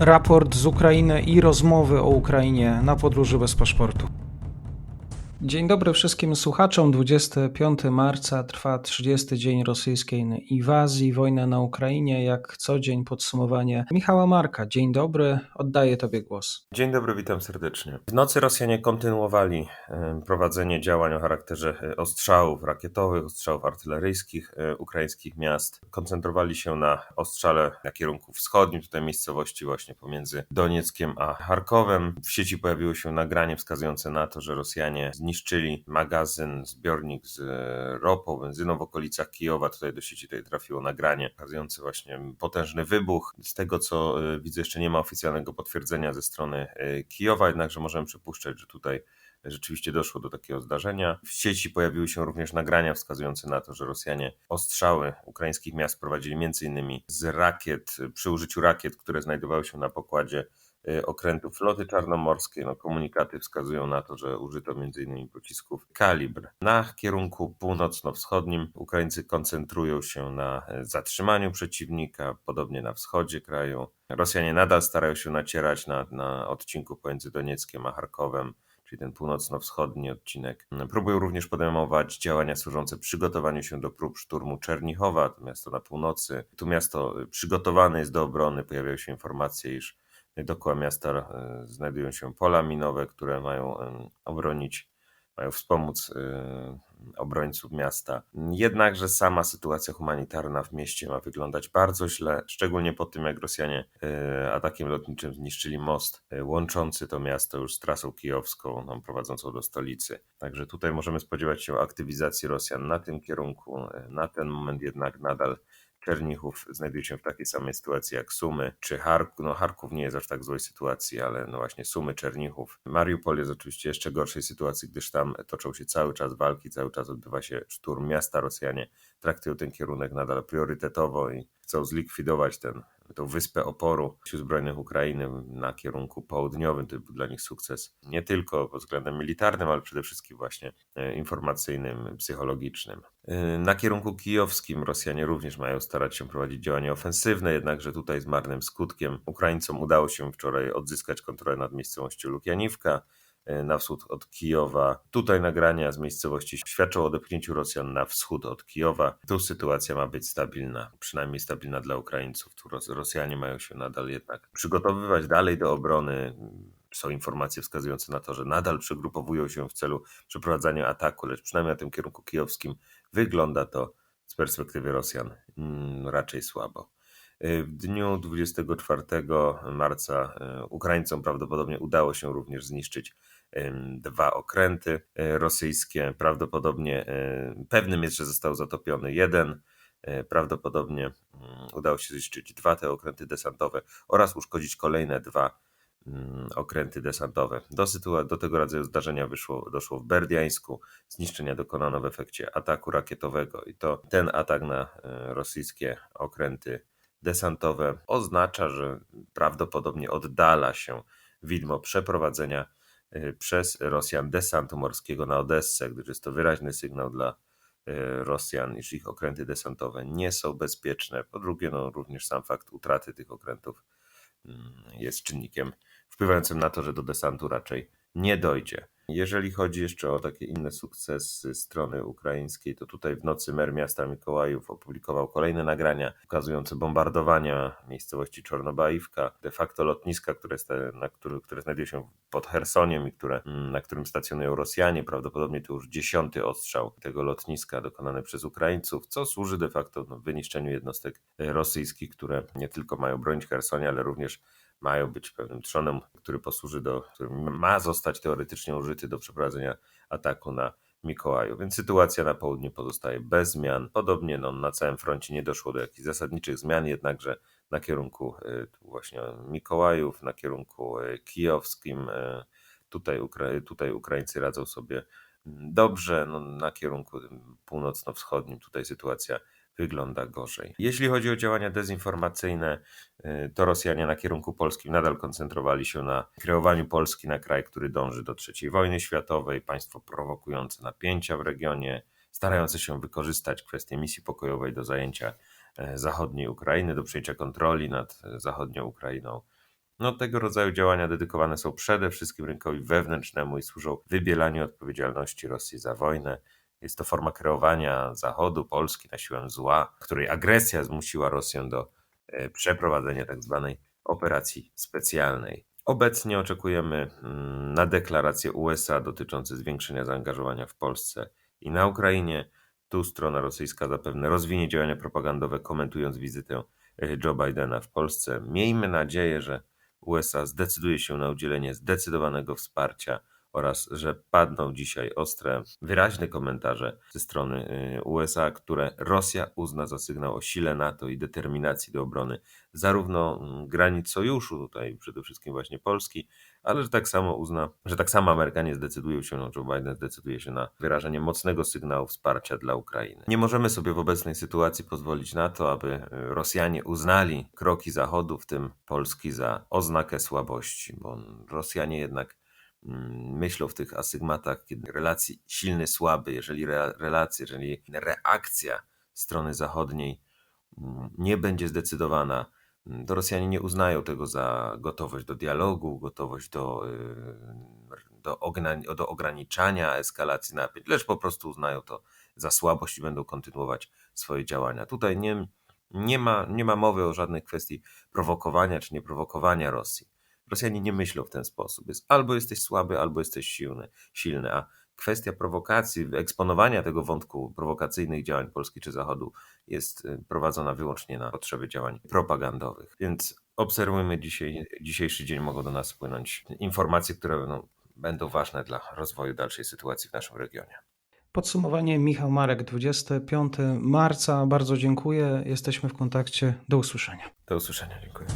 Raport z Ukrainy i rozmowy o Ukrainie na podróży bez paszportu. Dzień dobry wszystkim słuchaczom. 25 marca trwa 30 dzień rosyjskiej inwazji, wojna na Ukrainie. Jak co dzień podsumowanie Michała Marka. Dzień dobry, oddaję Tobie głos. Dzień dobry, witam serdecznie. W nocy Rosjanie kontynuowali e, prowadzenie działań o charakterze e, ostrzałów rakietowych, ostrzałów artyleryjskich e, ukraińskich miast. Koncentrowali się na ostrzale na kierunku wschodnim, tutaj miejscowości właśnie pomiędzy Donieckiem a Charkowem. W sieci pojawiło się nagranie wskazujące na to, że Rosjanie zniszczyli magazyn, zbiornik z ropą, benzyną w okolicach Kijowa. Tutaj do sieci tutaj trafiło nagranie pokazujące właśnie potężny wybuch. Z tego co widzę, jeszcze nie ma oficjalnego potwierdzenia ze strony Kijowa, jednakże możemy przypuszczać, że tutaj rzeczywiście doszło do takiego zdarzenia. W sieci pojawiły się również nagrania wskazujące na to, że Rosjanie ostrzały ukraińskich miast prowadzili m.in. z rakiet, przy użyciu rakiet, które znajdowały się na pokładzie okrętu floty czarnomorskiej. No, komunikaty wskazują na to, że użyto m.in. pocisków kalibr. Na kierunku północno-wschodnim Ukraińcy koncentrują się na y, zatrzymaniu przeciwnika, podobnie na wschodzie kraju. Rosjanie nadal starają się nacierać na, na odcinku pomiędzy Donieckiem a Charkowem czyli ten północno-wschodni odcinek. Próbują również podejmować działania służące przygotowaniu się do prób szturmu Czernichowa, to miasto na północy. Tu miasto przygotowane jest do obrony. Pojawiają się informacje, iż dookoła miasta e, znajdują się pola minowe, które mają e, obronić, mają wspomóc e, obrońców miasta. Jednakże sama sytuacja humanitarna w mieście ma wyglądać bardzo źle, szczególnie po tym, jak Rosjanie atakiem lotniczym zniszczyli most łączący to miasto już z trasą kijowską, no, prowadzącą do stolicy. Także tutaj możemy spodziewać się aktywizacji Rosjan na tym kierunku. Na ten moment jednak nadal Czernichów znajduje się w takiej samej sytuacji jak Sumy czy Charków. No Charków nie jest aż tak złej sytuacji, ale no właśnie Sumy, Czernichów. Mariupol jest oczywiście jeszcze gorszej sytuacji, gdyż tam toczą się cały czas walki, cały czas odbywa się szturm miasta. Rosjanie traktują ten kierunek nadal priorytetowo i chcą zlikwidować ten tą wyspę oporu sił zbrojnych Ukrainy na kierunku południowym. To był dla nich sukces nie tylko pod względem militarnym, ale przede wszystkim właśnie e, informacyjnym, psychologicznym. E, na kierunku kijowskim Rosjanie również mają starać się prowadzić działania ofensywne, jednakże tutaj z marnym skutkiem Ukraińcom udało się wczoraj odzyskać kontrolę nad miejscowością Lukianiwka. E, na wschód od Kijowa. Tutaj nagrania z miejscowości świadczą o odepchnięciu Rosjan na wschód od Kijowa. Tu sytuacja ma być stabilna, przynajmniej stabilna dla Ukraińców. Tu Rosjanie mają się nadal jednak przygotowywać dalej do obrony. Są informacje wskazujące na to, że nadal przegrupowują się w celu przeprowadzania ataku, lecz przynajmniej na tym kierunku kijowskim wygląda to z perspektywy Rosjan mm, raczej słabo. E, w dniu 24 marca e, Ukraińcom prawdopodobnie udało się również zniszczyć dwa okręty e, rosyjskie. Prawdopodobnie pewnym jest, że został zatopiony jeden. Prawdopodobnie mm, udało się zniszczyć dwa te okręty desantowe oraz uszkodzić kolejne dwa mm, okręty desantowe. Do, do tego rodzaju zdarzenia wyszło, doszło w Berdiańsku. Zniszczenia dokonano w efekcie ataku rakietowego i to ten atak na rosyjskie okręty desantowe oznacza, że prawdopodobnie oddala się widmo przeprowadzenia przez Rosjan desantu morskiego na Odessę, gdyż jest to wyraźny sygnał dla y, Rosjan, iż ich okręty desantowe nie są bezpieczne. Po drugie, no, również sam fakt utraty tych okrętów mm, jest czynnikiem wpływającym na to, że do desantu raczej nie dojdzie. Jeżeli chodzi jeszcze o takie inne sukcesy strony ukraińskiej, to tutaj w nocy mer miasta Mikołajów opublikował kolejne nagrania pokazujące bombardowania miejscowości Czornobajówka, de facto lotniska, które, na który, które znajduje się pod Hersoniem i które, mm, na którym stacjonują Rosjanie. Prawdopodobnie to już dziesiąty ostrzał tego lotniska dokonany przez Ukraińców, co służy de facto no, wyniszczeniu jednostek rosyjskich, które nie tylko mają bronić Hersonia, ale również mają być pewnym trzonem, który posłuży do, który ma zostać teoretycznie użyty do przeprowadzenia ataku na Mikołaju. Więc sytuacja na południu pozostaje bez zmian. Podobnie no, na całym froncie nie doszło do jakichś zasadniczych zmian, jednakże na kierunku y, właśnie Mikołajów, na kierunku y, kijowskim, y, tutaj, Ukra tutaj Ukraińcy radzą sobie mm, dobrze. No, na kierunku północno-wschodnim tutaj sytuacja wygląda gorzej. Jeśli chodzi o działania dezinformacyjne, y, to Rosjanie na kierunku polskim nadal koncentrowali się na kreowaniu Polski na kraj, który dąży do III wojny światowej, państwo prowokujące napięcia w regionie, starające się wykorzystać kwestię misji pokojowej do zajęcia e, zachodniej Ukrainy, do przejęcia kontroli nad e, zachodnią Ukrainą. No, tego rodzaju działania dedykowane są przede wszystkim rynkowi wewnętrznemu i służą wybielaniu odpowiedzialności Rosji za wojnę. Jest to forma kreowania Zachodu, Polski na siłę zła, której agresja zmusiła Rosję do e, przeprowadzenia tak zwanej operacji specjalnej. Obecnie oczekujemy mm, na deklaracje USA dotyczące zwiększenia zaangażowania w Polsce i na Ukrainie. Tu strona rosyjska zapewne rozwinie działania propagandowe, komentując wizytę e, Joe Bidena w Polsce. Miejmy nadzieję, że USA zdecyduje się na udzielenie zdecydowanego wsparcia oraz że padną dzisiaj ostre, wyraźne komentarze ze strony y, USA, które Rosja uzna za sygnał o sile NATO i determinacji do obrony zarówno mm, granic sojuszu, tutaj przede wszystkim właśnie Polski, ale że tak samo uzna, że tak samo Amerykanie zdecydują się, no Joe Biden zdecyduje się na wyrażenie mocnego sygnału wsparcia dla Ukrainy. Nie możemy sobie w obecnej sytuacji pozwolić na to, aby y, Rosjanie uznali kroki Zachodu, w tym Polski, za oznakę słabości, bo Rosjanie jednak myślą w tych asygmatach, kiedy relacji silny, słaby, jeżeli re, jeżeli reakcja strony zachodniej mm, nie będzie zdecydowana, mm, to Rosjanie nie uznają tego za gotowość do dialogu, gotowość do, y, do, ogna- do ograniczania eskalacji napięć, lecz po prostu uznają to za słabość i będą kontynuować swoje działania. Tutaj nie, nie, ma, nie ma mowy o żadnej kwestii prowokowania czy nieprowokowania Rosji. Rosjanie nie myślą w ten sposób. Jest albo jesteś słaby, albo jesteś silny, silny. A kwestia prowokacji, eksponowania tego wątku prowokacyjnych działań Polski czy Zachodu jest y, prowadzona wyłącznie na potrzeby działań propagandowych. Więc obserwujmy dzisiaj, dzisiejszy dzień, mogą do nas spłynąć informacje, które no, będą ważne dla rozwoju dalszej sytuacji w naszym regionie. Podsumowanie Michał Marek, 25 marca. Bardzo dziękuję. Jesteśmy w kontakcie. Do usłyszenia. Do usłyszenia, dziękuję.